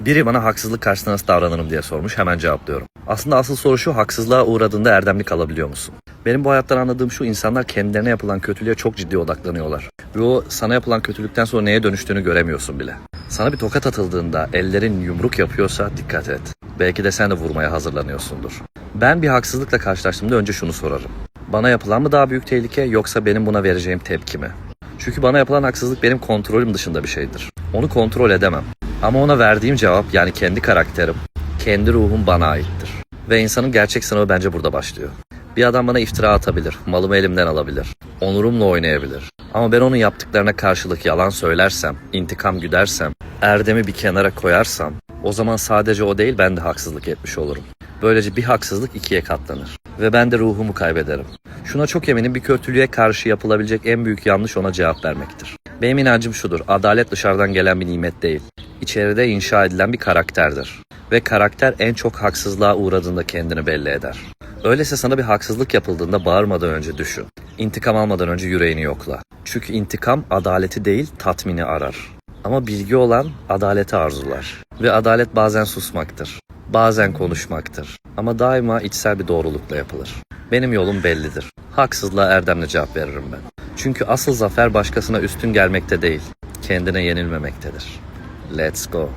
Biri bana haksızlık karşısında nasıl davranırım diye sormuş. Hemen cevaplıyorum. Aslında asıl soru şu haksızlığa uğradığında erdemli kalabiliyor musun? Benim bu hayattan anladığım şu insanlar kendilerine yapılan kötülüğe çok ciddi odaklanıyorlar. Ve o sana yapılan kötülükten sonra neye dönüştüğünü göremiyorsun bile. Sana bir tokat atıldığında ellerin yumruk yapıyorsa dikkat et. Belki de sen de vurmaya hazırlanıyorsundur. Ben bir haksızlıkla karşılaştığımda önce şunu sorarım. Bana yapılan mı daha büyük tehlike yoksa benim buna vereceğim tepki mi? Çünkü bana yapılan haksızlık benim kontrolüm dışında bir şeydir. Onu kontrol edemem. Ama ona verdiğim cevap yani kendi karakterim, kendi ruhum bana aittir. Ve insanın gerçek sınavı bence burada başlıyor. Bir adam bana iftira atabilir, malımı elimden alabilir, onurumla oynayabilir. Ama ben onun yaptıklarına karşılık yalan söylersem, intikam güdersem, erdemi bir kenara koyarsam, o zaman sadece o değil ben de haksızlık etmiş olurum. Böylece bir haksızlık ikiye katlanır. Ve ben de ruhumu kaybederim. Şuna çok eminim bir kötülüğe karşı yapılabilecek en büyük yanlış ona cevap vermektir. Benim inancım şudur. Adalet dışarıdan gelen bir nimet değil. İçeride inşa edilen bir karakterdir. Ve karakter en çok haksızlığa uğradığında kendini belli eder. Öyleyse sana bir haksızlık yapıldığında bağırmadan önce düşün. İntikam almadan önce yüreğini yokla. Çünkü intikam adaleti değil tatmini arar. Ama bilgi olan adaleti arzular. Ve adalet bazen susmaktır. Bazen konuşmaktır. Ama daima içsel bir doğrulukla yapılır. Benim yolum bellidir. Haksızlığa erdemle cevap veririm ben. Çünkü asıl zafer başkasına üstün gelmekte değil, kendine yenilmemektedir. Let's go.